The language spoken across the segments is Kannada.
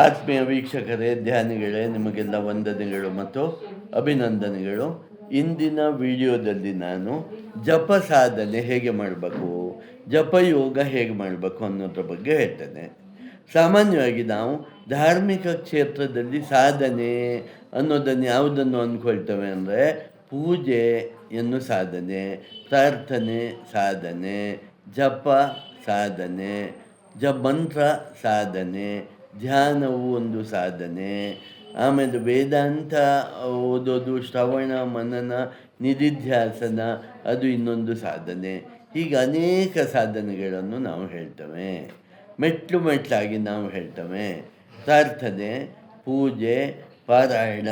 ಆತ್ಮೀಯ ವೀಕ್ಷಕರೇ, ಧ್ಯಾನಿಗಳೇ, ನಿಮಗೆಲ್ಲ ವಂದನೆಗಳು ಮತ್ತು ಅಭಿನಂದನೆಗಳು. ಇಂದಿನ ವಿಡಿಯೋದಲ್ಲಿ ನಾನು ಜಪ ಸಾಧನೆ ಹೇಗೆ ಮಾಡಬೇಕು, ಜಪ ಯೋಗ ಹೇಗೆ ಮಾಡಬೇಕು ಅನ್ನೋದ್ರ ಬಗ್ಗೆ ಹೇಳ್ತೇನೆ. ಸಾಮಾನ್ಯವಾಗಿ ನಾವು ಧಾರ್ಮಿಕ ಕ್ಷೇತ್ರದಲ್ಲಿ ಸಾಧನೆ ಅನ್ನೋದನ್ನು ಯಾವುದನ್ನು ಅಂದ್ಕೊಳ್ತೇವೆ ಅಂದರೆ ಪೂಜೆಯನ್ನು ಸಾಧನೆ, ಪ್ರಾರ್ಥನೆ ಸಾಧನೆ, ಜಪ ಸಾಧನೆ, ಜ ಮಂತ್ರ ಸಾಧನೆ ಧ್ಯಾನವು ಒಂದು ಸಾಧನೆ. ಆಮೇಲೆ ವೇದಾಂತ ಓದೋದು, ಶ್ರವಣ, ಮನನ, ನಿಧಿಧ್ಯಾಸನ, ಅದು ಇನ್ನೊಂದು ಸಾಧನೆ. ಹೀಗೆ ಅನೇಕ ಸಾಧನೆಗಳನ್ನು ನಾವು ಹೇಳ್ತೇವೆ. ಮೆಟ್ಲು ಮೆಟ್ಲಾಗಿ ನಾವು ಹೇಳ್ತೇವೆ. ಪ್ರಾರ್ಥನೆ, ಪೂಜೆ, ಪಾರಾಯಣ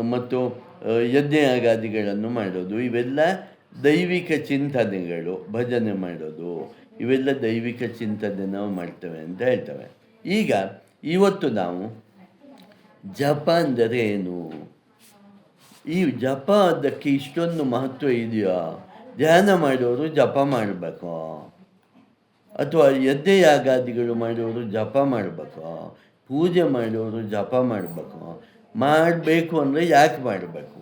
ಮತ್ತು ಯಜ್ಞಯಾಗಾದಿಗಳನ್ನು ಮಾಡೋದು. ಇವೆಲ್ಲ ದೈವಿಕ ಚಿಂತನೆಗಳು, ಭಜನೆ ಮಾಡೋದು. ಇವೆಲ್ಲ ದೈವಿಕ ಚಿಂತನೆ ನಾವು ಮಾಡ್ತೇವೆ ಅಂತ ಹೇಳ್ತೇವೆ. ಈಗ ಇವತ್ತು ನಾವು ಜಪ ಅಂದರೆ ಏನು ಈ ಜಪ ಅದಕ್ಕೆ ಇಷ್ಟೊಂದು ಮಹತ್ವ ಇದೆಯಾ? ಧ್ಯಾನ ಮಾಡೋರು ಜಪ ಮಾಡಬೇಕು. ಅಥವಾ ಎದ್ದೆ ಯಾಗಾದಿಗಳು ಮಾಡೋರು ಜಪ ಮಾಡಬೇಕು. ಪೂಜೆ ಮಾಡೋರು ಜಪ ಮಾಡಬೇಕು. ಮಾಡಬೇಕು ಅಂದರೆ ಯಾಕೆ ಮಾಡಬೇಕು?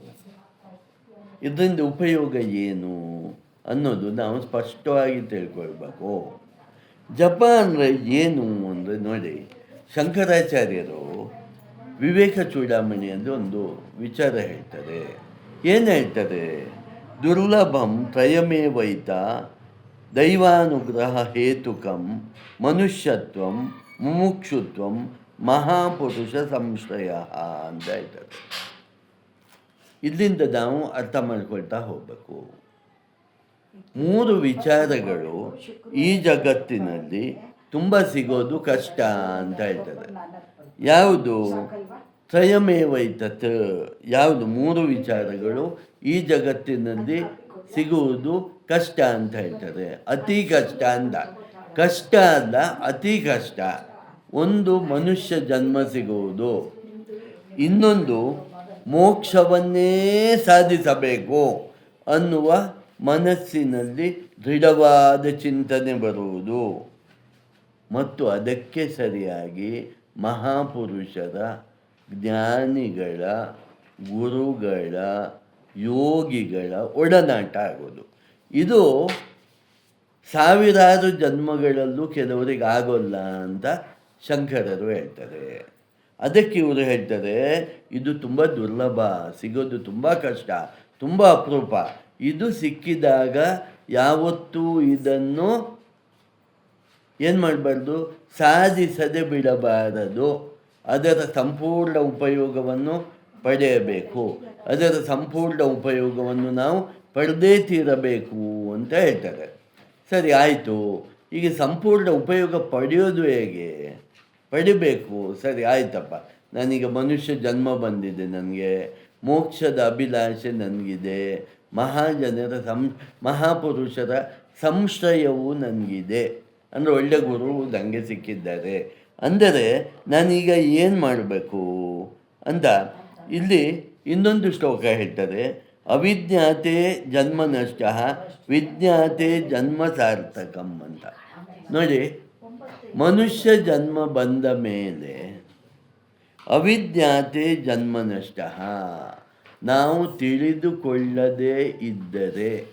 ಇದರಿಂದ ಉಪಯೋಗ ಏನು ಅನ್ನೋದು ನಾವು ಸ್ಪಷ್ಟವಾಗಿ ತಿಳ್ಕೊಳ್ಬೇಕು. ಜಪ ಅಂದರೆ ಏನು ಅಂದರೆ ನೋಡಿ, ಶಂಕರಾಚಾರ್ಯರು ವಿವೇಕ ಚೂಡಾಮಣಿ ಎಂದು ಒಂದು ವಿಚಾರ ಹೇಳ್ತಾರೆ. ಏನು ಹೇಳ್ತಾರೆ? ದುರ್ಲಭಂ ತ್ರಯಮೇವೈತ ದೈವಾನುಗ್ರಹ ಹೇತುಕಂ ಮನುಷ್ಯತ್ವಂ ಮುಮುಕ್ಷುತ್ವಂ ಮಹಾಪುರುಷ ಸಂಶ್ರಯ ಅಂತ ಹೇಳ್ತಾರೆ. ಇಲ್ಲಿಂದ ನಾವು ಅರ್ಥ ಮಾಡ್ಕೊಳ್ತಾ ಹೋಗಬೇಕು. ಮೂರು ವಿಚಾರಗಳು ಈ ಜಗತ್ತಿನಲ್ಲಿ ತುಂಬ ಸಿಗೋದು ಕಷ್ಟ ಅಂತ ಹೇಳ್ತಾರೆ ಯಾವುದು? ತ್ರಯಮೇವೈತತ್ ಯಾವುದು? ಮೂರು ವಿಚಾರಗಳು ಈ ಜಗತ್ತಿನಲ್ಲಿ ಸಿಗುವುದು ಕಷ್ಟ ಅಂತ ಹೇಳ್ತಾರೆ ಅತಿ ಕಷ್ಟ ಅಂದ. ಕಷ್ಟ ಅಲ್ಲ, ಅತಿ ಕಷ್ಟ. ಒಂದು ಮನುಷ್ಯ ಜನ್ಮ ಸಿಗುವುದು. ಇನ್ನೊಂದು ಮೋಕ್ಷವನ್ನೇ ಸಾಧಿಸಬೇಕು ಅನ್ನುವ ಮನಸ್ಸಿನಲ್ಲಿ ದೃಢವಾದ ಚಿಂತನೆ ಬರುವುದು. ಮತ್ತು ಅದಕ್ಕೆ ಸರಿಯಾಗಿ ಮಹಾಪುರುಷರ ಜ್ಞಾನಿಗಳ, ಗುರುಗಳ, ಯೋಗಿಗಳ ಒಡನಾಟ ಆಗೋದು. ಇದು ಸಾವಿರಾರು ಜನ್ಮಗಳಲ್ಲೂ ಕೆಲವರಿಗೆ ಆಗೋಲ್ಲ ಅಂತ ಶಂಕರರು ಹೇಳ್ತಾರೆ. ಅದಕ್ಕೆ ಇವರು ಹೇಳ್ತಾರೆ, ಇದು ತುಂಬ ದುರ್ಲಭ, ಸಿಗೋದು ತುಂಬ ಕಷ್ಟ. ತುಂಬ ಅಪರೂಪ. ಇದು ಸಿಕ್ಕಿದಾಗ ಯಾವತ್ತೂ ಇದನ್ನು ಏನು ಮಾಡಬಾರ್ದು? ಸಾಧಿಸದೆ ಬಿಡಬಾರದು. ಅದರ ಸಂಪೂರ್ಣ ಉಪಯೋಗವನ್ನು ಪಡೆಯಬೇಕು. ಅದರ ಸಂಪೂರ್ಣ ಉಪಯೋಗವನ್ನು ನಾವು ಪಡೆದೇ ತೀರಬೇಕು ಅಂತ ಹೇಳ್ತಾರೆ. ಸರಿ, ಆಯಿತು. ಈಗ ಸಂಪೂರ್ಣ ಉಪಯೋಗ ಪಡೆಯೋದು ಹೇಗೆ? ಪಡಿಬೇಕು. ಸರಿ, ಆಯ್ತಪ್ಪ. ನನಗೆ ಮನುಷ್ಯ ಜನ್ಮ ಬಂದಿದೆ ನನಗೆ. ಮೋಕ್ಷದ ಅಭಿಲಾಷೆ ನನಗಿದೆ. ಮಹಾಜನರ ಸಂ, ಮಹಾಪುರುಷರ ಸಂಶ್ರಯವು ನನಗಿದೆ. ಅಂದರೆ ಒಳ್ಳೆ ಗುರು ನನಗೆ ಸಿಕ್ಕಿದ್ದಾರೆ. ಅಂದರೆ ನಾನೀಗ ಏನು ಮಾಡಬೇಕು? ಅಂತ ಇಲ್ಲಿ ಇನ್ನೊಂದು ಶ್ಲೋಕ ಹೇಳ್ತಾರೆ. ಅವಿಜ್ಞಾತೆ ಜನ್ಮ ನಷ್ಟ ವಿಜ್ಞಾತೆ ಜನ್ಮ ಸಾರ್ಥಕಂ ಅಂತ. ನೋಡಿ, ಮನುಷ್ಯ ಜನ್ಮ ಬಂದ ಮೇಲೆ ಅವಿಜ್ಞಾತೆ ಜನ್ಮ ನಷ್ಟ ನಾವು ತಿಳಿದುಕೊಳ್ಳದೇ ಇದ್ದರೆ,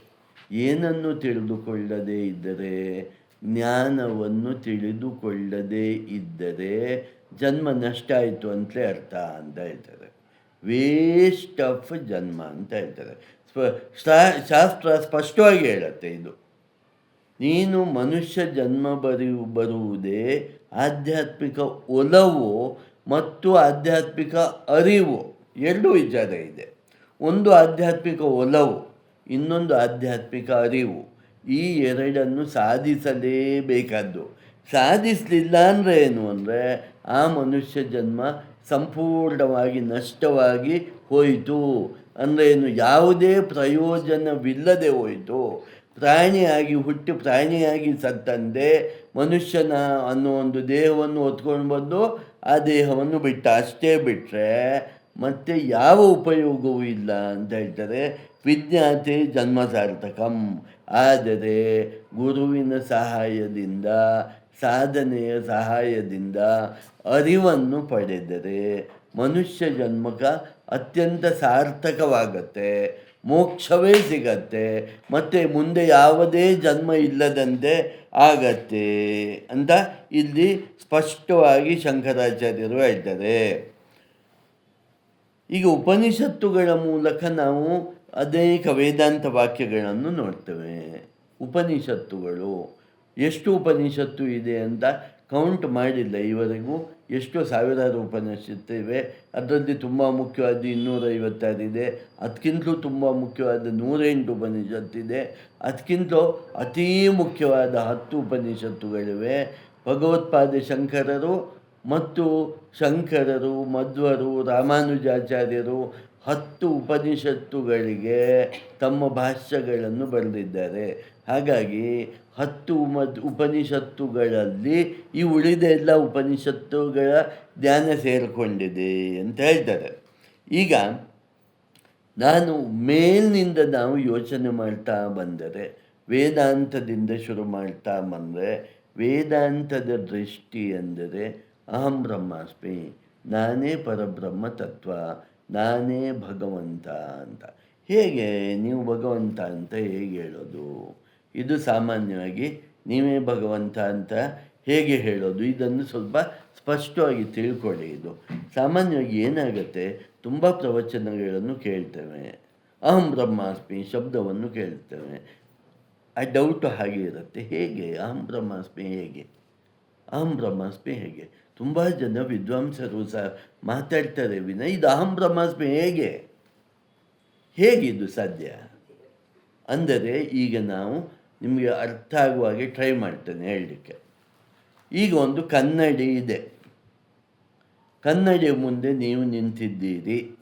ಏನನ್ನು ತಿಳಿದುಕೊಳ್ಳದೇ ಇದ್ದರೆ? ಜ್ಞಾನವನ್ನು ತಿಳಿದುಕೊಳ್ಳದೇ ಇದ್ದರೆ ಜನ್ಮ ನಷ್ಟ ಆಯಿತು ಅಂತಲೇ ಅರ್ಥ ಅಂತ ಹೇಳ್ತಾರೆ. ವೇಸ್ಟ್ ಆಫ್ ಜನ್ಮ ಅಂತ ಹೇಳ್ತಾರೆ. ಸ್ಪ ಶಾಸ್ತ್ರ ಸ್ಪಷ್ಟವಾಗಿ ಹೇಳುತ್ತೆ ಇದು. ನೀನು ಮನುಷ್ಯ ಜನ್ಮ ಬರೆಯು, ಬರುವುದೇ ಆಧ್ಯಾತ್ಮಿಕ ಒಲವು ಮತ್ತು ಆಧ್ಯಾತ್ಮಿಕ ಅರಿವು ಎರಡೂ ವಿಚಾರ ಇದೆ. ಒಂದು ಆಧ್ಯಾತ್ಮಿಕ ಒಲವು, ಇನ್ನೊಂದು ಆಧ್ಯಾತ್ಮಿಕ ಅರಿವು. ಈ ಎರಡನ್ನು ಸಾಧಿಸಲೇಬೇಕಾದ್ದು. ಸಾಧಿಸಲಿಲ್ಲ ಅಂದರೆ ಏನು ಅಂದರೆ, ಆ ಮನುಷ್ಯ ಜನ್ಮ ಸಂಪೂರ್ಣವಾಗಿ ನಷ್ಟವಾಗಿ ಹೋಯಿತು. ಅಂದರೆ ಏನು, ಯಾವುದೇ ಪ್ರಯೋಜನವಿಲ್ಲದೆ ಹೋಯಿತು. ಪ್ರಾಣಿಯಾಗಿ ಹುಟ್ಟಿ ಪ್ರಾಣಿಯಾಗಿ ಸತ್ತಂದೆ ಮನುಷ್ಯನ ಅನ್ನೋ ಒಂದು ದೇಹವನ್ನು ಹೊತ್ಕೊಂಡು ಬಂದು ಆ ದೇಹವನ್ನು ಬಿಟ್ಟ ಅಷ್ಟೇ ಬಿಟ್ಟರೆ ಮತ್ತೆ ಯಾವ ಉಪಯೋಗವೂ ಇಲ್ಲ ಅಂತ ಹೇಳ್ತಾರೆ. ವಿಜ್ಞಾತೆ ಜನ್ಮ ಸಾರ್ಥಕಂ ಆದರೆ ಗುರುವಿನ ಸಹಾಯದಿಂದ, ಸಾಧನೆಯ ಸಹಾಯದಿಂದ ಅರಿವನ್ನು ಪಡೆದರೆ ಮನುಷ್ಯ ಜನ್ಮಕ ಅತ್ಯಂತ ಸಾರ್ಥಕವಾಗತ್ತೆ, ಮೋಕ್ಷವೇ ಸಿಗತ್ತೆ. ಮತ್ತು ಮುಂದೆ ಯಾವುದೇ ಜನ್ಮ ಇಲ್ಲದಂತೆ ಆಗತ್ತೆ ಅಂತ ಇಲ್ಲಿ ಸ್ಪಷ್ಟವಾಗಿ ಶಂಕರಾಚಾರ್ಯರು ಹೇಳ್ತಾರೆ. ಈಗ ಉಪನಿಷತ್ತುಗಳ ಮೂಲಕ ನಾವು ಅನೇಕ ವೇದಾಂತ ವಾಕ್ಯಗಳನ್ನು ನೋಡ್ತೇವೆ. ಉಪನಿಷತ್ತುಗಳು, ಎಷ್ಟು ಉಪನಿಷತ್ತು ಇದೆ ಅಂತ ಕೌಂಟ್ ಮಾಡಿಲ್ಲ ಈವರೆಗೂ. ಎಷ್ಟು ಸಾವಿರಾರು ಉಪನಿಷತ್ತು ಇವೆ. ಅದರಲ್ಲಿ ತುಂಬ ಮುಖ್ಯವಾದ ಇನ್ನೂರೈವತ್ತಾರಿದೆ ಅದಕ್ಕಿಂತಲೂ ತುಂಬ ಮುಖ್ಯವಾದ ನೂರೆಂಟು ಉಪನಿಷತ್ತಿದೆ ಅದಕ್ಕಿಂತಲೂ ಅತೀ ಮುಖ್ಯವಾದ ಹತ್ತು ಉಪನಿಷತ್ತುಗಳಿವೆ ಭಗವತ್ಪಾದ ಶಂಕರರು ಮತ್ತು ಶಂಕರರು, ಮಧ್ವರು, ರಾಮಾನುಜಾಚಾರ್ಯರು ಹತ್ತು ಉಪನಿಷತ್ತುಗಳಿಗೆ ತಮ್ಮ ಭಾಷ್ಯಗಳನ್ನು ಬರೆದಿದ್ದಾರೆ. ಹಾಗಾಗಿ ಹತ್ತು ಮದ್ ಉಪನಿಷತ್ತುಗಳಲ್ಲಿ ಈ ಉಳಿದ ಎಲ್ಲ ಉಪನಿಷತ್ತುಗಳ ಧ್ಯಾನ ಸೇರಿಕೊಂಡಿದೆ ಅಂತ ಹೇಳ್ತಾರೆ. ಈಗ ನಾನು ಮೇಲಿನಿಂದ ನಾವು ಯೋಚನೆ ಮಾಡ್ತಾ ಬಂದರೆ, ವೇದಾಂತದಿಂದ ಶುರು ಮಾಡ್ತಾ ಬಂದರೆ, ವೇದಾಂತದ ದೃಷ್ಟಿ ಎಂದರೆ ಅಹಂ ಬ್ರಹ್ಮಾಸ್ಮಿ, ನಾನೇ ಪರಬ್ರಹ್ಮ ತತ್ವ, ನಾನೇ ಭಗವಂತ ಅಂತ. ಹೇಗೆ? ನೀವು ಭಗವಂತ ಅಂತ ಹೇಗೆ ಹೇಳೋದು? ಇದು ಸಾಮಾನ್ಯವಾಗಿ ನೀವೇ ಭಗವಂತ ಅಂತ ಹೇಗೆ ಹೇಳೋದು? ಇದನ್ನು ಸ್ವಲ್ಪ ಸ್ಪಷ್ಟವಾಗಿ ತಿಳ್ಕೊಳ್ಳಿ ಇದು. ಸಾಮಾನ್ಯವಾಗಿ ಏನಾಗುತ್ತೆ? ತುಂಬ ಪ್ರವಚನಗಳನ್ನು ಕೇಳ್ತೇವೆ. ಅಹಂ ಬ್ರಹ್ಮಾಸ್ಮಿ ಶಬ್ದವನ್ನು ಕೇಳ್ತೇವೆ. ಆ ಡೌಟ್ ಹಾಗೆ ಇರುತ್ತೆ. ಹೇಗೆ? ಅಹಂ ಬ್ರಹ್ಮಾಸ್ಮಿ ಹೇಗೆ? ಅಹಂ ಬ್ರಹ್ಮಾಸ್ಮಿ ಹೇಗೆ? ತುಂಬ ಜನ ವಿದ್ವಾಂಸರು ಸಹ ಮಾತಾಡ್ತಾರೆ ವಿನ ಇದು ಅಹಂ ಬ್ರಹ್ಮಾಸ್ಮಿ ಹೇಗೆ? ಹೇಗಿದು ಸಾಧ್ಯ? ಅಂದರೆ ಈಗ ನಾವು ನಿಮಗೆ ಅರ್ಥ ಆಗುವ ಹಾಗೆ ಟ್ರೈ ಮಾಡ್ತೇನೆ ಹೇಳಲಿಕ್ಕೆ. ಈಗ ಒಂದು ಕನ್ನಡಿ ಇದೆ. ಕನ್ನಡಿ ಮುಂದೆ ನೀವು ನಿಂತಿದ್ದೀರಿ.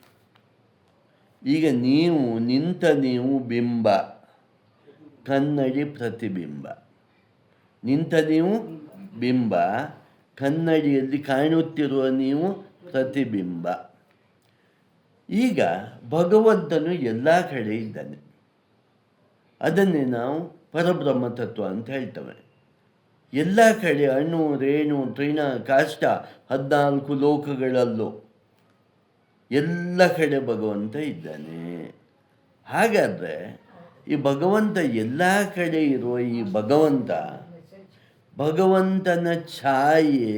ಈಗ ನೀವು ನಿಂತ ನೀವು ಬಿಂಬ. ಕನ್ನಡಿ ಪ್ರತಿಬಿಂಬ. ನಿಂತ ನೀವು ಬಿಂಬ. ಕನ್ನಡಿಯಲ್ಲಿ ಕಾಣುತ್ತಿರುವ ನೀವು ಪ್ರತಿಬಿಂಬ. ಈಗ ಭಗವಂತನು ಎಲ್ಲ ಕಡೆ ಇದ್ದಾನೆ. ಅದನ್ನೇ ನಾವು ಪರಬ್ರಹ್ಮ ತತ್ವ ಅಂತ ಹೇಳ್ತವೆ. ಎಲ್ಲ ಕಡೆ ಅಣು ರೇಣು, ತೃಣ, ಕಾಷ್ಟ ಹದಿನಾಲ್ಕು ಲೋಕಗಳಲ್ಲೂ ಎಲ್ಲ ಕಡೆ ಭಗವಂತ ಇದ್ದಾನೆ. ಹಾಗಾದರೆ ಈ ಭಗವಂತ ಎಲ್ಲ ಕಡೆ ಇರುವ ಈ ಭಗವಂತ, ಭಗವಂತನ ಛಾಯೆ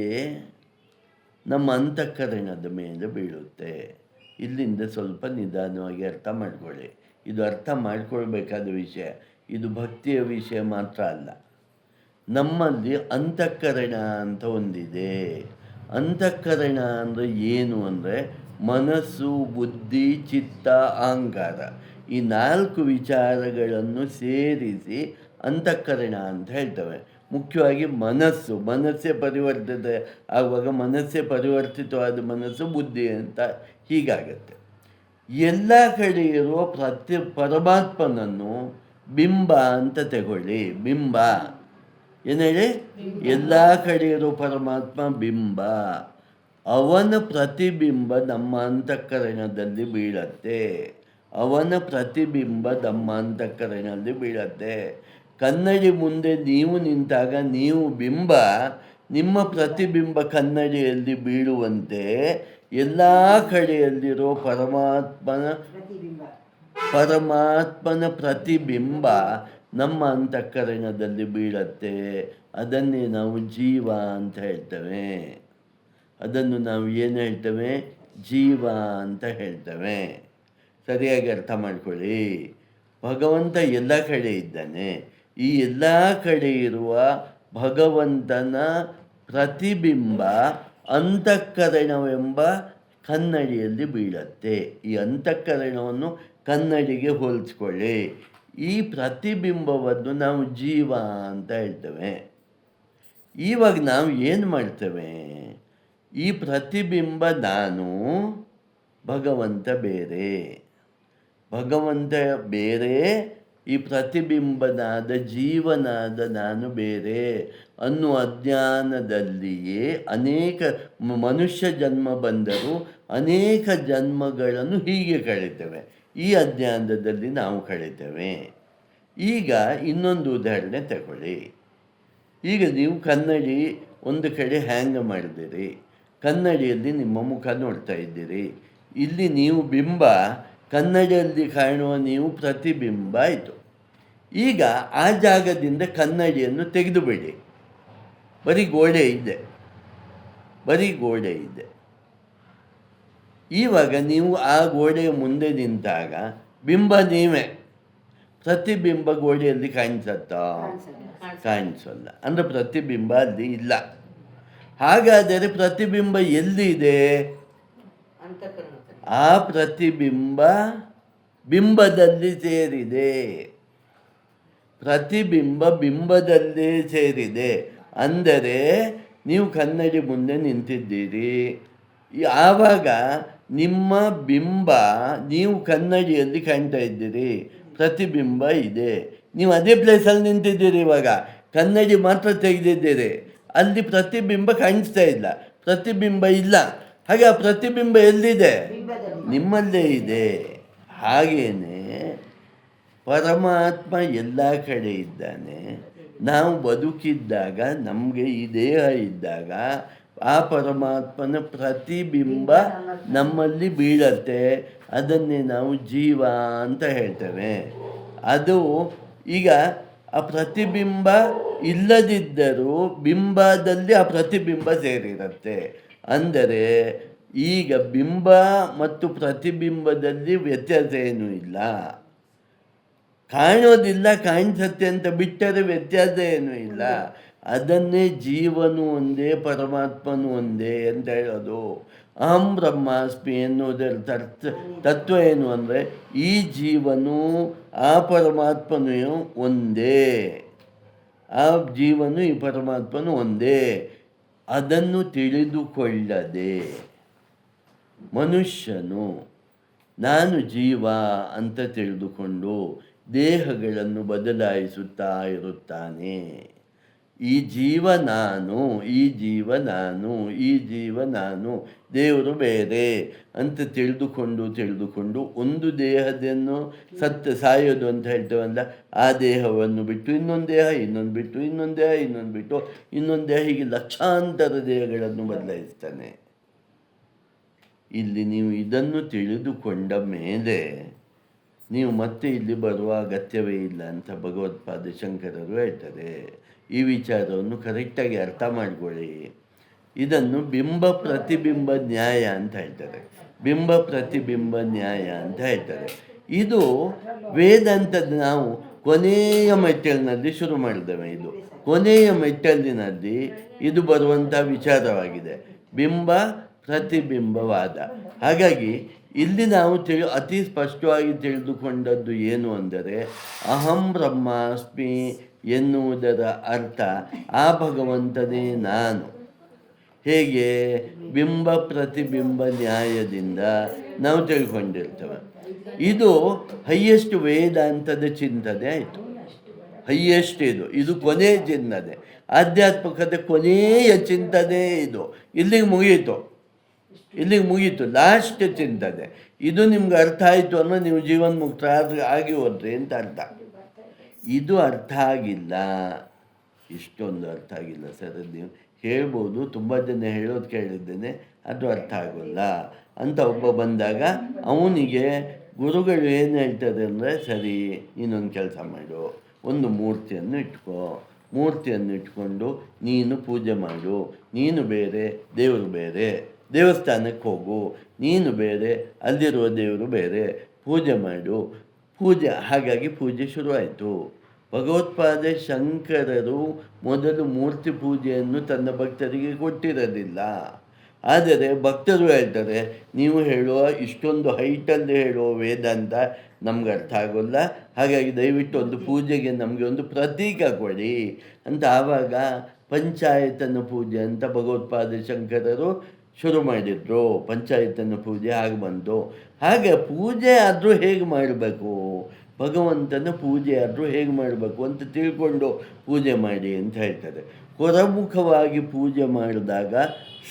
ನಮ್ಮ ಅಂತಃಕರಣದ ಮೇಲೆ ಬೀಳುತ್ತೆ. ಇಲ್ಲಿಂದ ಸ್ವಲ್ಪ ನಿಧಾನವಾಗಿ ಅರ್ಥ ಮಾಡ್ಕೊಳ್ಳಿ. ಇದು ಅರ್ಥ ಮಾಡ್ಕೊಳ್ಬೇಕಾದ ವಿಷಯ. ಇದು ಭಕ್ತಿಯ ವಿಷಯ ಮಾತ್ರ ಅಲ್ಲ. ನಮ್ಮಲ್ಲಿ ಅಂತಃಕರಣ ಅಂತ ಒಂದಿದೆ. ಅಂತಃಕರಣ ಅಂದರೆ ಏನು ಅಂದರೆ ಮನಸ್ಸು, ಬುದ್ಧಿ, ಚಿತ್ತ, ಅಹಂಕಾರ ಈ ನಾಲ್ಕು ವಿಚಾರಗಳನ್ನು ಸೇರಿಸಿ ಅಂತಃಕರಣ ಅಂತ ಹೇಳ್ತವೆ. ಮುಖ್ಯವಾಗಿ ಮನಸ್ಸು, ಮನಸ್ಸೇ ಪರಿವರ್ತಿತ ಆಗುವಾಗ ಮನಸ್ಸೇ ಪರಿವರ್ತಿತವಾದ ಮನಸ್ಸು, ಬುದ್ಧಿ ಅಂತ ಹೀಗಾಗತ್ತೆ. ಎಲ್ಲ ಕಡೆ ಇರುವ ಪ್ರತಿ ಪರಮಾತ್ಮನನ್ನು ಬಿಂಬ ಅಂತ ತಗೊಳ್ಳಿ ಬಿಂಬ. ಏನು ಹೇಳಿ ಎಲ್ಲ ಕಡೆ ಇರೋ ಪರಮಾತ್ಮ ಬಿಂಬ. ಅವನ ಪ್ರತಿಬಿಂಬ ನಮ್ಮ ಅಂತಃಕರಣದಲ್ಲಿ ಬೀಳತ್ತೆ. ಅವನ ಪ್ರತಿಬಿಂಬ ನಮ್ಮ ಅಂತಃಕರಣದಲ್ಲಿ ಬೀಳತ್ತೆ. ಕನ್ನಡಿ ಮುಂದೆ ನೀವು ನಿಂತಾಗ ನೀವು ಬಿಂಬ ನಿಮ್ಮ ಪ್ರತಿಬಿಂಬ ಕನ್ನಡಿಯಲ್ಲಿ ಬೀಳುವಂತೆ ಎಲ್ಲ ಕಡೆಯಲ್ಲಿರೋ ಪರಮಾತ್ಮನ ಪರಮಾತ್ಮನ ಪ್ರತಿಬಿಂಬ ನಮ್ಮ ಅಂತಃಕರಣದಲ್ಲಿ ಬೀಳತ್ತೆ. ಅದನ್ನೇ ನಾವು ಜೀವ ಅಂತ ಹೇಳ್ತೇವೆ. ಅದನ್ನು ನಾವು ಏನು ಹೇಳ್ತೇವೆ? ಜೀವ ಅಂತ ಹೇಳ್ತೇವೆ. ಸರಿಯಾಗಿ ಅರ್ಥ ಮಾಡ್ಕೊಳ್ಳಿ. ಭಗವಂತ ಎಲ್ಲ ಕಡೆ ಇದ್ದಾನೆ. ಈ ಎಲ್ಲ ಕಡೆ ಇರುವ ಭಗವಂತನ ಪ್ರತಿಬಿಂಬ ಅಂತಃಕರಣವೆಂಬ ಕನ್ನಡಿಯಲ್ಲಿ ಬೀಳತ್ತೆ. ಈ ಅಂತಃಕರಣವನ್ನು ಕನ್ನಡಿಗೆ ಹೋಲಿಸ್ಕೊಳ್ಳಿ. ಈ ಪ್ರತಿಬಿಂಬವನ್ನು ನಾವು ಜೀವ ಅಂತ ಹೇಳ್ತೇವೆ. ಇವಾಗ ನಾವು ಏನು ಮಾಡ್ತೇವೆ? ಈ ಪ್ರತಿಬಿಂಬ ನಾನು, ಭಗವಂತ ಬೇರೆ. ಭಗವಂತ ಬೇರೆ, ಈ ಪ್ರತಿಬಿಂಬನಾದ ಜೀವನಾದ ನಾನು ಬೇರೆ ಅನ್ನುವ ಅಜ್ಞಾನದಲ್ಲಿಯೇ ಅನೇಕ ಮನುಷ್ಯ ಜನ್ಮ ಬಂದರೂ ಅನೇಕ ಜನ್ಮಗಳನ್ನು ಹೀಗೆ ಕಳೀತೇವೆ ಈ ಅಜ್ಞಾನದಲ್ಲಿ ನಾವು ಕಳೆದೇವೆ ಈಗ ಇನ್ನೊಂದು ಉದಾಹರಣೆ ತಗೊಳ್ಳಿ. ಈಗ ನೀವು ಕನ್ನಡಿ ಒಂದು ಕಡೆ ಹ್ಯಾಂಗ್ ಮಾಡಿದಿರಿ ಕನ್ನಡಿಯಲ್ಲಿ ನಿಮ್ಮ ಮುಖ ನೋಡ್ತಾ ಇದ್ದೀರಿ. ಇಲ್ಲಿ ನೀವು ಬಿಂಬ, ಕನ್ನಡಿಯಲ್ಲಿ ಕಾಣುವ ನೀವು ಪ್ರತಿಬಿಂಬ ಆಯಿತು ಈಗ ಆ ಜಾಗದಿಂದ ಕನ್ನಡಿಯನ್ನು ತೆಗೆದುಬಿಡಿ. ಬರೀ ಗೋಡೆ ಇದೆ. ಬರೀ ಗೋಡೆ ಇದೆ. ಇವಾಗ ನೀವು ಆ ಗೋಡೆಯ ಮುಂದೆ ನಿಂತಾಗ ಬಿಂಬ ನೀವೇ. ಪ್ರತಿಬಿಂಬ ಗೋಡೆಯಲ್ಲಿ ಕಾಣಿಸತ್ತಾ? ಕಾಣಿಸಲ್ಲ. ಅಂದರೆ ಪ್ರತಿಬಿಂಬ ಅಲ್ಲಿ ಇಲ್ಲ. ಹಾಗಾದರೆ ಪ್ರತಿಬಿಂಬ ಎಲ್ಲಿದೆ ಆ ಪ್ರತಿಬಿಂಬ ಬಿಂಬದಲ್ಲಿ ಸೇರಿದೆ. ಪ್ರತಿಬಿಂಬ ಬಿಂಬದಲ್ಲೇ ಸೇರಿದೆ. ಅಂದರೆ ನೀವು ಕನ್ನಡಿ ಮುಂದೆ ನಿಂತಿದ್ದೀರಿ. ಆವಾಗ ನಿಮ್ಮ ಬಿಂಬ ನೀವು ಕನ್ನಡಿಯಲ್ಲಿ ಕಾಣ್ತಾ ಇದ್ದೀರಿ. ಪ್ರತಿಬಿಂಬ ಇದೆ. ನೀವು ಅದೇ ಪ್ಲೇಸಲ್ಲಿ ನಿಂತಿದ್ದೀರಿ ಇವಾಗ. ಕನ್ನಡಿ ಮಾತ್ರ ತೆಗೆದಿದ್ದೀರಿ. ಅಲ್ಲಿ ಪ್ರತಿಬಿಂಬ ಕಾಣಿಸ್ತಾ ಇಲ್ಲ. ಪ್ರತಿಬಿಂಬ ಇಲ್ಲ. ಹಾಗೆ ಆ ಪ್ರತಿಬಿಂಬ ಎಲ್ಲಿದೆ? ನಿಮ್ಮಲ್ಲೇ ಇದೆ. ಹಾಗೇನೆ ಪರಮಾತ್ಮ ಎಲ್ಲ ಕಡೆ ಇದ್ದಾನೆ. ನಾವು ಬದುಕಿದ್ದಾಗ ನಮಗೆ ಈ ದೇಹ ಇದ್ದಾಗ ಆ ಪರಮಾತ್ಮನ ಪ್ರತಿಬಿಂಬ ನಮ್ಮಲ್ಲಿ ಬೀಳತ್ತೆ. ಅದನ್ನೇ ನಾವು ಜೀವ ಅಂತ ಹೇಳ್ತೇವೆ. ಅದು ಈಗ ಆ ಪ್ರತಿಬಿಂಬ ಇಲ್ಲದಿದ್ದರೂ ಬಿಂಬದಲ್ಲಿ ಆ ಪ್ರತಿಬಿಂಬ ಸೇರಿರುತ್ತೆ. ಅಂದರೆ ಈಗ ಬಿಂಬ ಮತ್ತು ಪ್ರತಿಬಿಂಬದಲ್ಲಿ ವ್ಯತ್ಯಾಸ ಏನೂ ಇಲ್ಲ. ಕಾಣೋದಿಲ್ಲ, ಕಾಣಿಸತ್ತೆ ಅಂತ ಬಿಟ್ಟರೆ ವ್ಯತ್ಯಾಸ ಏನೂ ಇಲ್ಲ. ಅದನ್ನೇ ಜೀವನು ಒಂದೇ, ಪರಮಾತ್ಮನು ಒಂದೇ ಅಂತ ಹೇಳೋದು. ಅಹಂ ಬ್ರಹ್ಮಾಸ್ಮಿ ಎನ್ನುವುದರ ತರ್ಥ ತತ್ವ ಏನು ಅಂದರೆ ಈ ಜೀವನು, ಆ ಪರಮಾತ್ಮನು ಒಂದೇ. ಆ ಜೀವನು, ಈ ಪರಮಾತ್ಮನು ಒಂದೇ. ಅದನ್ನು ತಿಳಿದುಕೊಳ್ಳದೆ ಮನುಷ್ಯನು, ನಾನು ಜೀವ ಅಂತ ತಿಳಿದುಕೊಂಡು ದೇಹಗಳನ್ನು ಬದಲಾಯಿಸುತ್ತಾ ಇರುತ್ತಾನೆ. ಈ ಜೀವ ನಾನು, ಈ ಜೀವ ನಾನು, ಈ ಜೀವ ನಾನು, ದೇವರು ಬೇರೆ ಅಂತ ತಿಳಿದುಕೊಂಡು ತಿಳಿದುಕೊಂಡು ಒಂದು ದೇಹದನ್ನು ಸತ್ಯ ಸಾಯೋದು ಅಂತ ಹೇಳ್ತೇವಲ್ಲ ಆ ದೇಹವನ್ನು ಬಿಟ್ಟು ಇನ್ನೊಂದು ದೇಹ, ಇನ್ನೊಂದು ಬಿಟ್ಟು ಇನ್ನೊಂದು ದೇಹ, ಇನ್ನೊಂದು ಬಿಟ್ಟು ಇನ್ನೊಂದು ದೇಹ, ಹೀಗೆ ಲಕ್ಷಾಂತರ ದೇಹಗಳನ್ನು ಬದಲಾಯಿಸ್ತಾನೆ. ಇಲ್ಲಿ ನೀವು ಇದನ್ನು ತಿಳಿದುಕೊಂಡ ಮೇಲೆ ನೀವು ಮತ್ತೆ ಇಲ್ಲಿ ಬರುವ ಅಗತ್ಯವೇ ಇಲ್ಲ ಅಂತ ಭಗವತ್ಪಾದ ಶಂಕರರು ಹೇಳ್ತಾರೆ. ಈ ವಿಚಾರವನ್ನು ಕರೆಕ್ಟಾಗಿ ಅರ್ಥ ಮಾಡಿಕೊಳ್ಳಿ. ಇದನ್ನು ಬಿಂಬ ಪ್ರತಿಬಿಂಬ ನ್ಯಾಯ ಅಂತ ಹೇಳ್ತಾರೆ. ಬಿಂಬ ಪ್ರತಿಬಿಂಬ ನ್ಯಾಯ ಅಂತ ಹೇಳ್ತಾರೆ. ಇದು ವೇದಾಂತದ ನಾವು ಕೊನೆಯ ಮೆಟ್ಟಲಿನಲ್ಲಿ ಶುರು ಮಾಡಿದ್ದೇವೆ ಇದು. ಕೊನೆಯ ಮೆಟ್ಟಲಿನಲ್ಲಿ ಇದು ಬರುವಂಥ ವಿಚಾರವಾಗಿದೆ. ಬಿಂಬ ಪ್ರತಿಬಿಂಬವಾದ. ಹಾಗಾಗಿ ಇಲ್ಲಿ ನಾವು ತಿಳಿ ಅತಿ ಸ್ಪಷ್ಟವಾಗಿ ತಿಳಿದುಕೊಂಡದ್ದು ಏನು ಅಂದರೆ, ಅಹಂ ಬ್ರಹ್ಮಾಸ್ಮಿ ಎನ್ನುವುದರ ಅರ್ಥ ಆ ಭಗವಂತನೇ ನಾನು. ಹೇಗೆ? ಬಿಂಬ ಪ್ರತಿಬಿಂಬ ನ್ಯಾಯದಿಂದ ನಾವು ತಿಳ್ಕೊಂಡಿರ್ತೇವೆ. ಇದು ಹೈಯೆಸ್ಟ್ ವೇದಾಂತದ ಚಿಂತನೆ ಆಯಿತು. ಹೈಯೆಸ್ಟ್ ಇದು. ಇದು ಕೊನೆಯ ಚಿಂತನೆ. ಆಧ್ಯಾತ್ಮಿಕದ ಕೊನೆಯ ಚಿಂತನೆ ಇದು. ಇಲ್ಲಿಗೆ ಮುಗಿಯಿತು ಇಲ್ಲಿಗೆ ಮುಗಿಯಿತು ಲಾಸ್ಟ್ ಚಿಂತನೆ. ಇದು ನಿಮ್ಗೆ ಅರ್ಥ ಆಯಿತು ಅನ್ನೋ ನೀವು ಜೀವನ್ಮುಕ್ತ ಮುಕ್ತ ಆಗಿ ಹೋದ್ರಿ ಅಂತ ಅರ್ಥ. ಇದು ಅರ್ಥ ಆಗಿಲ್ಲ. ಇಷ್ಟೊಂದು ಅರ್ಥ ಆಗಿಲ್ಲ ಸರ್. ಅದು ನೀವು ಹೇಳ್ಬೋದು. ತುಂಬ ಜನ ಹೇಳೋದು ಕೇಳಿದ್ದೇನೆ. ಅದು ಅರ್ಥ ಆಗೋಲ್ಲ ಅಂತ ಒಬ್ಬ ಬಂದಾಗ ಅವನಿಗೆ ಗುರುಗಳು ಏನು ಹೇಳ್ತಾರೆ ಅಂದರೆ, ಸರಿ, ನೀನೊಂದು ಕೆಲಸ ಮಾಡು. ಒಂದು ಮೂರ್ತಿಯನ್ನು ಇಟ್ಕೋ. ಮೂರ್ತಿಯನ್ನು ಇಟ್ಕೊಂಡು ನೀನು ಪೂಜೆ ಮಾಡು. ನೀನು ಬೇರೆ, ದೇವರು ಬೇರೆ. ದೇವಸ್ಥಾನಕ್ಕೆ ಹೋಗು. ನೀನು ಬೇರೆ, ಅಲ್ಲಿರುವ ದೇವರು ಬೇರೆ. ಪೂಜೆ ಮಾಡು. ಪೂಜೆ, ಹಾಗಾಗಿ ಪೂಜೆ ಶುರುವಾಯಿತು. ಭಗವತ್ಪಾದ ಶಂಕರರು ಮೊದಲು ಮೂರ್ತಿ ಪೂಜೆಯನ್ನು ತನ್ನ ಭಕ್ತರಿಗೆ ಕೊಟ್ಟಿರಲಿಲ್ಲ. ಆದರೆ ಭಕ್ತರು ಹೇಳ್ತಾರೆ, ನೀವು ಹೇಳುವ ಇಷ್ಟೊಂದು ಹೈಟಲ್ಲಿ ಹೇಳುವ ವೇದಾಂತ ನಮ್ಗೆ ಅರ್ಥ ಆಗೋಲ್ಲ. ಹಾಗಾಗಿ ದಯವಿಟ್ಟು ಒಂದು ಪೂಜೆಗೆ ನಮಗೆ ಒಂದು ಪ್ರತೀಕ ಕೊಡಿ. ಅಂತ ಆವಾಗ ಪಂಚಾಯತನ ಪೂಜೆ ಅಂತ ಭಗವತ್ಪಾದ ಶಂಕರರು ಶುರು ಮಾಡಿದರು ಪಂಚಾಯತನ ಪೂಜೆ ಆಗಿ ಬಂತು ಹಾಗೆ ಪೂಜೆ ಆದರೂ ಹೇಗೆ ಮಾಡಬೇಕು? ಭಗವಂತನ ಪೂಜೆ ಆದರೂ ಹೇಗೆ ಮಾಡಬೇಕು ಅಂತ ತಿಳ್ಕೊಂಡು ಪೂಜೆ ಮಾಡಿ ಅಂತ ಹೇಳ್ತಾರೆ. ಕೊರಮುಖವಾಗಿ ಪೂಜೆ ಮಾಡಿದಾಗ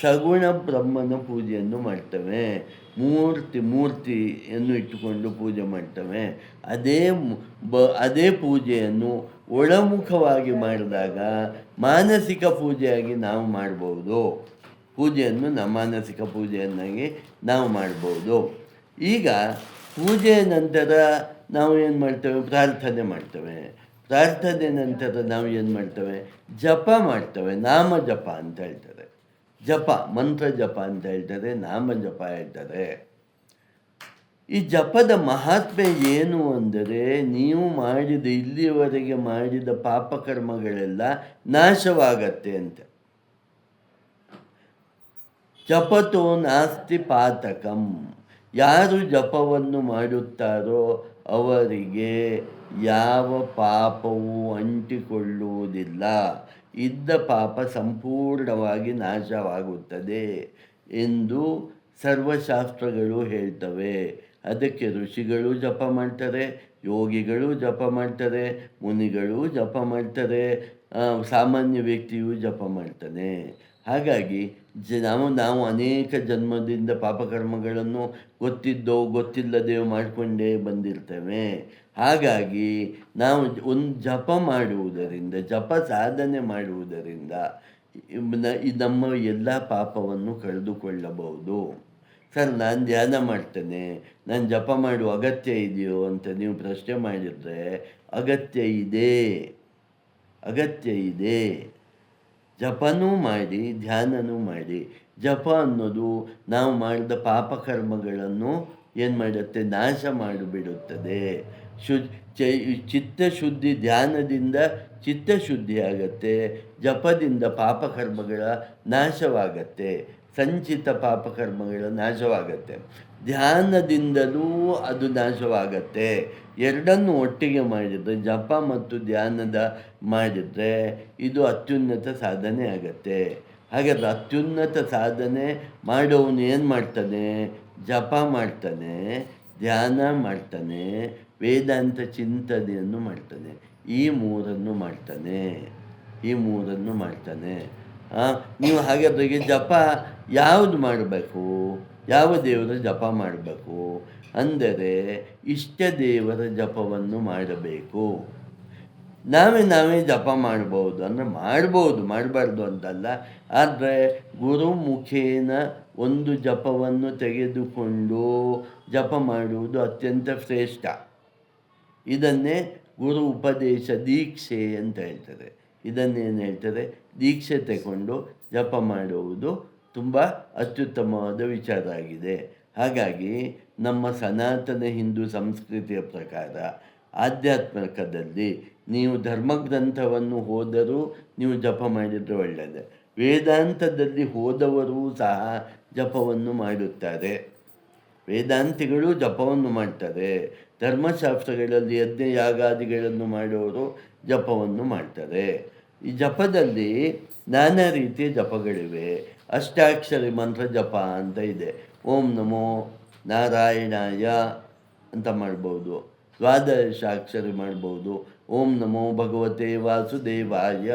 ಸಗುಣ ಬ್ರಹ್ಮನ ಪೂಜೆಯನ್ನು ಮಾಡ್ತೇವೆ. ಮೂರ್ತಿ, ಮೂರ್ತಿಯನ್ನು ಇಟ್ಟುಕೊಂಡು ಪೂಜೆ ಮಾಡ್ತೇವೆ. ಅದೇ ಬ, ಅದೇ ಪೂಜೆಯನ್ನು ಒಳಮುಖವಾಗಿ ಮಾಡಿದಾಗ ಮಾನಸಿಕ ಪೂಜೆಯಾಗಿ ನಾವು ಮಾಡ್ಬೋದು. ಪೂಜೆಯನ್ನು ನಮ್ಮ ಮಾನಸಿಕ ಪೂಜೆಯನ್ನಾಗಿ ನಾವು ಮಾಡ್ಬೋದು. ಈಗ ಪೂಜೆಯ ನಂತರ ನಾವು ಏನು ಮಾಡ್ತೇವೆ? ಪ್ರಾರ್ಥನೆ ಮಾಡ್ತೇವೆ. ಪ್ರಾರ್ಥನೆ ನಂತರ ನಾವು ಏನು ಮಾಡ್ತೇವೆ? ಜಪ ಮಾಡ್ತೇವೆ. ನಾಮ ಜಪ ಅಂತ ಹೇಳ್ತಾರೆ. ಜಪ, ಮಂತ್ರ ಜಪ ಅಂತ ಹೇಳ್ತಾರೆ. ನಾಮ ಜಪ ಹೇಳ್ತಾರೆ. ಈ ಜಪದ ಮಹಾತ್ಮೆ ಏನು ಅಂದರೆ ನೀವು ಮಾಡಿದ ಇಲ್ಲಿಯವರೆಗೆ ಮಾಡಿದ ಪಾಪಕರ್ಮಗಳೆಲ್ಲ ನಾಶವಾಗತ್ತೆ ಅಂತ. ಜಪತೋ ನಾಸ್ತಿ ಪಾತಕಂ. ಯಾರು ಜಪವನ್ನು ಮಾಡುತ್ತಾರೋ ಅವರಿಗೆ ಯಾವ ಪಾಪವೂ ಅಂಟಿಕೊಳ್ಳುವುದಿಲ್ಲ. ಇದ್ದ ಪಾಪ ಸಂಪೂರ್ಣವಾಗಿ ನಾಶವಾಗುತ್ತದೆ ಎಂದು ಸರ್ವಶಾಸ್ತ್ರಗಳು ಹೇಳ್ತವೆ. ಅದಕ್ಕೆ ಋಷಿಗಳು ಜಪ ಮಾಡ್ತಾರೆ, ಯೋಗಿಗಳು ಜಪ ಮಾಡ್ತಾರೆ, ಮುನಿಗಳು ಜಪ ಮಾಡ್ತಾರೆ ಸಾಮಾನ್ಯ ವ್ಯಕ್ತಿಯು ಜಪ ಮಾಡ್ತಾನೆ. ಹಾಗಾಗಿ ಜ, ನಾವು ನಾವು ಅನೇಕ ಜನ್ಮದಿಂದ ಪಾಪಕರ್ಮಗಳನ್ನು ಗೊತ್ತಿದ್ದೋ, ಗೊತ್ತಿಲ್ಲದೆಯೋ ಮಾಡಿಕೊಂಡೇ ಬಂದಿರ್ತೇವೆ. ಹಾಗಾಗಿ ನಾವು ಒಂದು ಜಪ ಮಾಡುವುದರಿಂದ, ಜಪ ಸಾಧನೆ ಮಾಡುವುದರಿಂದ ನಮ್ಮ ಎಲ್ಲ ಪಾಪವನ್ನು ಕಳೆದುಕೊಳ್ಳಬಹುದು. ಸರ್, ನಾನು ಧ್ಯಾನ ಮಾಡ್ತೇನೆ. ನಾನು ಜಪ ಮಾಡುವ ಅಗತ್ಯ ಇದೆಯೋ ಅಂತ ನೀವು ಪ್ರಶ್ನೆ ಮಾಡಿದರೆ, ಅಗತ್ಯ ಇದೆ. ಅಗತ್ಯ ಇದೆ. ಜಪನೂ ಮಾಡಿ, ಧ್ಯಾನನೂ ಮಾಡಿ. ಜಪ ಅನ್ನೋದು ನಾವು ಮಾಡಿದ ಪಾಪಕರ್ಮಗಳನ್ನು ಏನು ಮಾಡುತ್ತೆ? ನಾಶ ಮಾಡಿಬಿಡುತ್ತದೆ. ಶು ಚಿತ್ತಶುದ್ಧಿ ಧ್ಯಾನದಿಂದ ಚಿತ್ತಶುದ್ಧಿ ಆಗತ್ತೆ. ಜಪದಿಂದ ಪಾಪಕರ್ಮಗಳ ನಾಶವಾಗತ್ತೆ. ಸಂಚಿತ ಪಾಪಕರ್ಮಗಳ ನಾಶವಾಗತ್ತೆ. ಧ್ಯಾನದಿಂದಲೂ ಅದು ನಾಶವಾಗತ್ತೆ. ಎರಡನ್ನು ಒಟ್ಟಿಗೆ ಮಾಡಿದರೆ, ಜಪ ಮತ್ತು ಧ್ಯಾನದ ಮಾಡಿದರೆ ಇದು ಅತ್ಯುನ್ನತ ಸಾಧನೆ ಆಗತ್ತೆ. ಹಾಗಾದರೆ ಅತ್ಯುನ್ನತ ಸಾಧನೆ ಮಾಡೋವನು ಏನು ಮಾಡ್ತಾನೆ? ಜಪ ಮಾಡ್ತಾನೆ, ಧ್ಯಾನ ಮಾಡ್ತಾನೆ, ವೇದಾಂತ ಚಿಂತನೆಯನ್ನು ಮಾಡ್ತಾನೆ. ಈ ಮೂರನ್ನು ಮಾಡ್ತಾನೆ. ಈ ಮೂರನ್ನು ಮಾಡ್ತಾನೆ. ನೀವು ಹಾಗಾದ್ರೆ ಜಪ ಯಾವುದು ಮಾಡಬೇಕು? ಯಾವ ದೇವರ ಜಪ ಮಾಡಬೇಕು? ಅಂದರೆ ಇಷ್ಟ ದೇವರ ಜಪವನ್ನು ಮಾಡಬೇಕು. ನಾವೇ ನಾವೇ ಜಪ ಮಾಡಬಹುದು ಅಂದರೆ ಮಾಡ್ಬೋದು, ಮಾಡಬಾರ್ದು ಅಂತಲ್ಲ. ಆದರೆ ಗುರು ಮುಖೇನ ಒಂದು ಜಪವನ್ನು ತೆಗೆದುಕೊಂಡು ಜಪ ಮಾಡುವುದು ಅತ್ಯಂತ ಶ್ರೇಷ್ಠ. ಇದನ್ನೇ ಗುರು ಉಪದೇಶ ದೀಕ್ಷೆ ಅಂತ ಹೇಳ್ತಾರೆ. ಇದನ್ನೇನು ಹೇಳ್ತಾರೆ? ದೀಕ್ಷೆ ತಗೊಂಡು ಜಪ ಮಾಡುವುದು ತುಂಬ ಅತ್ಯುತ್ತಮವಾದ ವಿಚಾರ ಆಗಿದೆ. ಹಾಗಾಗಿ ನಮ್ಮ ಸನಾತನ ಹಿಂದೂ ಸಂಸ್ಕೃತಿಯ ಪ್ರಕಾರ ಆಧ್ಯಾತ್ಮಿಕದಲ್ಲಿ ನೀವು ಧರ್ಮಗ್ರಂಥವನ್ನು ಹೋದರೂ ನೀವು ಜಪ ಮಾಡಿದರೆ ಒಳ್ಳೆಯದು ವೇದಾಂತದಲ್ಲಿ ಹೋದವರೂ ಸಹ ಜಪವನ್ನು ಮಾಡುತ್ತಾರೆ. ವೇದಾಂತಿಗಳು ಜಪವನ್ನು ಮಾಡ್ತಾರೆ. ಧರ್ಮಶಾಸ್ತ್ರಗಳಲ್ಲಿ ಯಜ್ಞ ಯಾಗಾದಿಗಳನ್ನು ಮಾಡುವವರು ಜಪವನ್ನು ಮಾಡ್ತಾರೆ. ಈ ಜಪದಲ್ಲಿ ನಾನಾ ರೀತಿಯ ಜಪಗಳಿವೆ. ಅಷ್ಟಾಕ್ಷರಿ ಮಂತ್ರ ಜಪ ಅಂತ ಇದೆ. ಓಂ ನಮೋ ನಾರಾಯಣಾಯ ಅಂತ ಮಾಡ್ಬೋದು. ದ್ವಾದಶಾಕ್ಷರಿ ಮಾಡ್ಬೋದು. ಓಂ ನಮೋ ಭಗವತೆ ವಾಸುದೇವಾಯ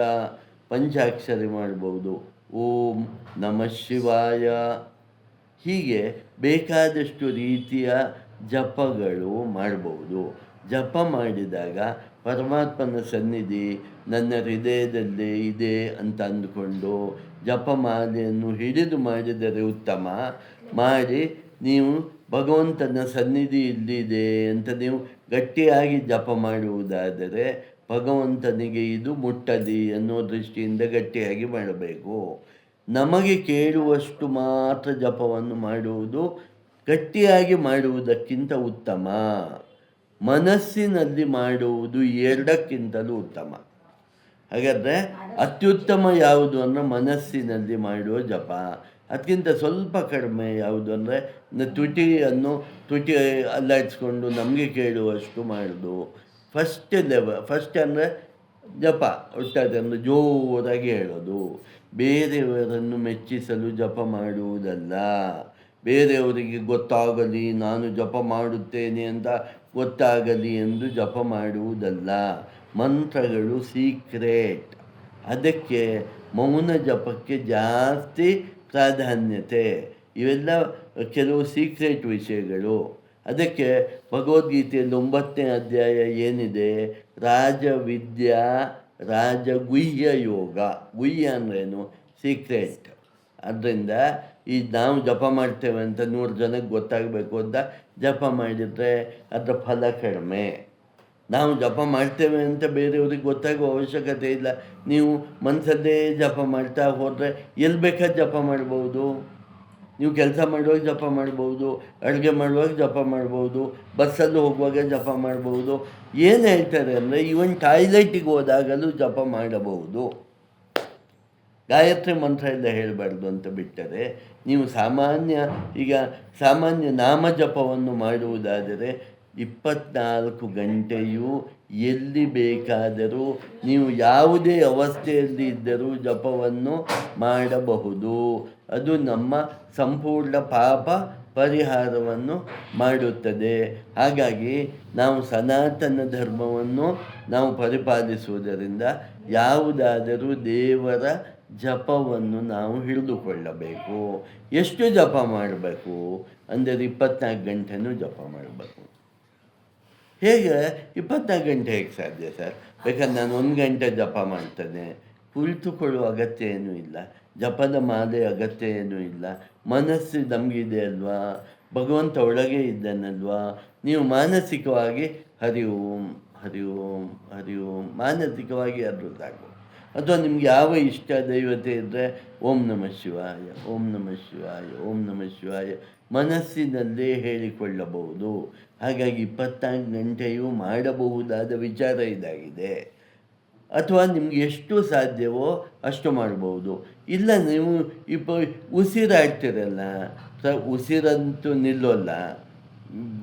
ಪಂಚಾಕ್ಷರಿ ಮಾಡ್ಬೋದು. ಓಂ ನಮಃ ಶಿವಾಯ. ಹೀಗೆ ಬೇಕಾದಷ್ಟು ರೀತಿಯ ಜಪಗಳು ಮಾಡ್ಬೋದು. ಜಪ ಮಾಡಿದಾಗ ಪರಮಾತ್ಮನ ಸನ್ನಿಧಿ ನನ್ನ ಹೃದಯದಲ್ಲೇ ಇದೆ ಅಂತ ಅಂದುಕೊಂಡು ಜಪಮಾಲೆಯನ್ನು ಹಿಡಿದು ಮಾಡಿದರೆ ಉತ್ತಮ. ಮಾಡಿ, ನೀವು ಭಗವಂತನ ಸನ್ನಿಧಿ ಇಲ್ಲಿದೆ ಅಂತ ನೀವು ಗಟ್ಟಿಯಾಗಿ ಜಪ ಮಾಡುವುದಾದರೆ ಭಗವಂತನಿಗೆ ಇದು ಮುಟ್ಟಲಿ ಅನ್ನೋ ದೃಷ್ಟಿಯಿಂದ ಗಟ್ಟಿಯಾಗಿ ಮಾಡಬೇಕು. ನಮಗೆ ಕೇಳುವಷ್ಟು ಮಾತ್ರ ಜಪವನ್ನು ಮಾಡುವುದು ಗಟ್ಟಿಯಾಗಿ ಮಾಡುವುದಕ್ಕಿಂತ ಉತ್ತಮ. ಮನಸ್ಸಿನಲ್ಲಿ ಮಾಡುವುದು ಎರಡಕ್ಕಿಂತಲೂ ಉತ್ತಮ. ಹಾಗಾದರೆ ಅತ್ಯುತ್ತಮ ಯಾವುದು ಅಂದರೆ ಮನಸ್ಸಿನಲ್ಲಿ ಮಾಡುವ ಜಪ. ಅದಕ್ಕಿಂತ ಸ್ವಲ್ಪ ಕಡಿಮೆ ಯಾವುದು ಅಂದರೆ ತುಟಿಯನ್ನು ತುಟಿ ಅಲ್ಲಾಡಿಸ್ಕೊಂಡು ನಮಗೆ ಕೇಳುವಷ್ಟು ಮಾಡೋದು. ಫಸ್ಟ್ ಲೆವ ಫಸ್ಟ್ ಅಂದರೆ ಜಪ ಒಟ್ಟಾದನ್ನು ಜೋರಾಗಿ ಹೇಳೋದು. ಬೇರೆಯವರನ್ನು ಮೆಚ್ಚಿಸಲು ಜಪ ಮಾಡುವುದಲ್ಲ. ಬೇರೆಯವರಿಗೆ ಗೊತ್ತಾಗಲಿ, ನಾನು ಜಪ ಮಾಡುತ್ತೇನೆ ಅಂತ ಗೊತ್ತಾಗಲಿ ಎಂದು ಜಪ ಮಾಡುವುದಲ್ಲ. ಮಂತ್ರಗಳು ಸೀಕ್ರೆಟ್ ಅದಕ್ಕೆ ಮೌನ ಜಪಕ್ಕೆ ಜಾಸ್ತಿ ಪ್ರಾಧಾನ್ಯತೆ. ಇವೆಲ್ಲ ಕೆಲವು ಸೀಕ್ರೆಟ್ ವಿಷಯಗಳು. ಅದಕ್ಕೆ ಭಗವದ್ಗೀತೆಯಲ್ಲಿ ಒಂಬತ್ತನೇ ಅಧ್ಯಾಯ ಏನಿದೆ? ರಾಜವಿದ್ಯಾ, ರಾಜಗುಹ್ಯ ಯೋಗ. ಗುಹ್ಯ ಅಂದ್ರೇನು ಸೀಕ್ರೆಟ್ ಅದರಿಂದ ಈ ನಾವು ಜಪ ಮಾಡ್ತೇವೆ ಅಂತ ನೂರು ಜನಕ್ಕೆ ಗೊತ್ತಾಗಬೇಕು ಅಂತ ಜಪ ಮಾಡಿದರೆ ಅದರ ಫಲ ಕಡಿಮೆ. ನಾವು ಜಪ ಮಾಡ್ತೇವೆ ಅಂತ ಬೇರೆಯವ್ರಿಗೆ ಗೊತ್ತಾಗುವ ಅವಶ್ಯಕತೆ ಇಲ್ಲ. ನೀವು ಮನಸ್ಸಲ್ಲೇ ಜಪ ಮಾಡ್ತಾ ಹೋದರೆ ಎಲ್ಲಿ ಬೇಕಾದ ಜಪ ಮಾಡ್ಬೋದು? ನೀವು ಕೆಲಸ ಮಾಡುವಾಗ ಜಪ ಮಾಡ್ಬೋದು, ಅಡುಗೆ ಮಾಡುವಾಗ ಜಪ ಮಾಡ್ಬೋದು, ಬಸ್ಸಲ್ಲಿ ಹೋಗುವಾಗ ಜಪ ಮಾಡ್ಬೋದು. ಏನು ಹೇಳ್ತಾರೆ ಅಂದರೆ ಈವನ್ ಟಾಯ್ಲೆಟಿಗೆ ಹೋದಾಗಲೂ ಜಪ ಮಾಡಬಹುದು. ಗಾಯತ್ರಿ ಮಂತ್ರ ಎಲ್ಲ ಹೇಳಬಾರ್ದು ಅಂತ ಬಿಟ್ಟರೆ ನೀವು ಸಾಮಾನ್ಯ ಈಗ ಸಾಮಾನ್ಯ ನಾಮ ಜಪವನ್ನು ಮಾಡುವುದಾದರೆ ಇಪ್ಪತ್ನಾಲ್ಕು ಗಂಟೆಯೂ ಎಲ್ಲಿ ಬೇಕಾದರೂ ನೀವು ಯಾವುದೇ ಅವಸ್ಥೆಯಲ್ಲಿ ಇದ್ದರೂ ಜಪವನ್ನು ಮಾಡಬಹುದು. ಅದು ನಮ್ಮ ಸಂಪೂರ್ಣ ಪಾಪ ಪರಿಹಾರವನ್ನು ಮಾಡುತ್ತದೆ. ಹಾಗಾಗಿ ನಾವು ಸನಾತನ ಧರ್ಮವನ್ನು ನಾವು ಪರಿಪಾಲಿಸುವುದರಿಂದ ಯಾವುದಾದರೂ ದೇವರ ಜಪವನ್ನು ನಾವು ಹಿಡಿದುಕೊಳ್ಳಬೇಕು. ಎಷ್ಟು ಜಪ ಮಾಡಬೇಕು? ಅಂದರೆ ಇಪ್ಪತ್ನಾಲ್ಕು ಗಂಟೆನೂ ಜಪ ಮಾಡಬೇಕು. ಹೇಗೆ? ಇಪ್ಪತ್ನಾಲ್ಕು ಗಂಟೆ ಹೇಗೆ ಸಾಧ್ಯ ಸರ್? ಬೇಕಾದ್ರೆ ನಾನು ಒಂದು ಗಂಟೆ ಜಪ ಮಾಡ್ತೇನೆ. ಕುಳಿತುಕೊಳ್ಳುವ ಅಗತ್ಯ ಏನೂ ಇಲ್ಲ. ಜಪದ ಮಾಲೆ ಅಗತ್ಯ ಏನೂ ಇಲ್ಲ. ಮನಸ್ಸು ನಮಗಿದೆ ಅಲ್ವಾ? ಭಗವಂತ ಒಳಗೆ ಇದ್ದಾನಲ್ವಾ? ನೀವು ಮಾನಸಿಕವಾಗಿ ಹರಿ ಓಂ ಹರಿ ಓಂ ಹರಿ ಓಂ, ಮಾನಸಿಕವಾಗಿ ಅದು ಸಾಕು. ಅಥವಾ ನಿಮ್ಗೆ ಯಾವ ಇಷ್ಟ ದೈವತೆ ಇದ್ದರೆ ಓಂ ನಮಃ ಶಿವಾಯ, ಓಂ ನಮಃ ಶಿವಾಯ, ಓಂ ನಮಃ ಶಿವಾಯ ಮನಸ್ಸಿನಲ್ಲೇ ಹೇಳಿಕೊಳ್ಳಬಹುದು. ಹಾಗಾಗಿ ಇಪ್ಪತ್ನಾಲ್ಕು ಗಂಟೆಯೂ ಮಾಡಬಹುದಾದ ವಿಚಾರ ಇದಾಗಿದೆ. ಅಥವಾ ನಿಮ್ಗೆ ಎಷ್ಟು ಸಾಧ್ಯವೋ ಅಷ್ಟು ಮಾಡಬಹುದು. ಇಲ್ಲ ನೀವು ಇಪ್ಪ ಉಸಿರಾಡ್ತಿರಲ್ಲ ಉಸಿರಂತೂ ನಿಲ್ಲೋಲ್ಲ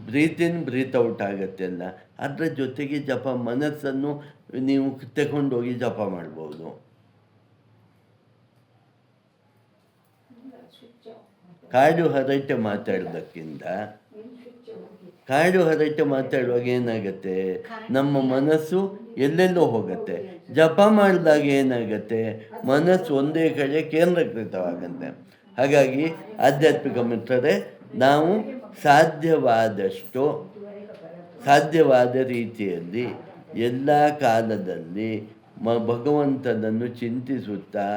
ಬ್ರೀತ್ ಬ್ರೀತ್ ಔಟ್ ಆಗುತ್ತೆಲ್ಲ ಅದರ ಜೊತೆಗೆ ಜಪ ಮನಸ್ಸನ್ನು ನೀವು ತಗೊಂಡೋಗಿ ಜಪ ಮಾಡ್ಬೋದು. ಕಾಡು ಹರಟೆ ಮಾತಾಡೋದಕ್ಕಿಂತ ಕಾಡು ಹರಟೆ ಮಾತಾಡುವಾಗ ಏನಾಗುತ್ತೆ? ನಮ್ಮ ಮನಸ್ಸು ಎಲ್ಲೆಲ್ಲೋ ಹೋಗುತ್ತೆ. ಜಪ ಮಾಡಿದಾಗ ಏನಾಗುತ್ತೆ? ಮನಸ್ಸು ಒಂದೇ ಕಡೆ ಕೇಂದ್ರೀಕೃತವಾಗುತ್ತೆ. ಹಾಗಾಗಿ ಆಧ್ಯಾತ್ಮಿಕ ಮಿತ್ರರೇ, ನಾವು ಸಾಧ್ಯವಾದಷ್ಟು ಸಾಧ್ಯವಾದ ರೀತಿಯಲ್ಲಿ ಎಲ್ಲ ಕಾಲದಲ್ಲಿ ಮ ಭಗವಂತನನ್ನು ಚಿಂತಿಸುತ್ತಾ,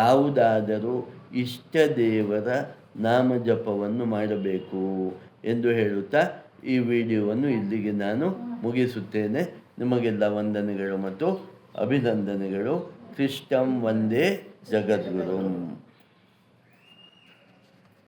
ಯಾವುದಾದರೂ ಇಷ್ಟ ದೇವರ ನಾಮಜಪವನ್ನು ಮಾಡಬೇಕು ಎಂದು ಹೇಳುತ್ತಾ ಈ ವಿಡಿಯೋವನ್ನು ಇಲ್ಲಿಗೆ ನಾನು ಮುಗಿಸುತ್ತೇನೆ. ನಿಮಗೆಲ್ಲ ವಂದನೆಗಳು ಮತ್ತು ಅಭಿನಂದನೆಗಳು. ಕೃಷ್ಣಂ ವಂದೇ ಜಗದ್ಗುರು.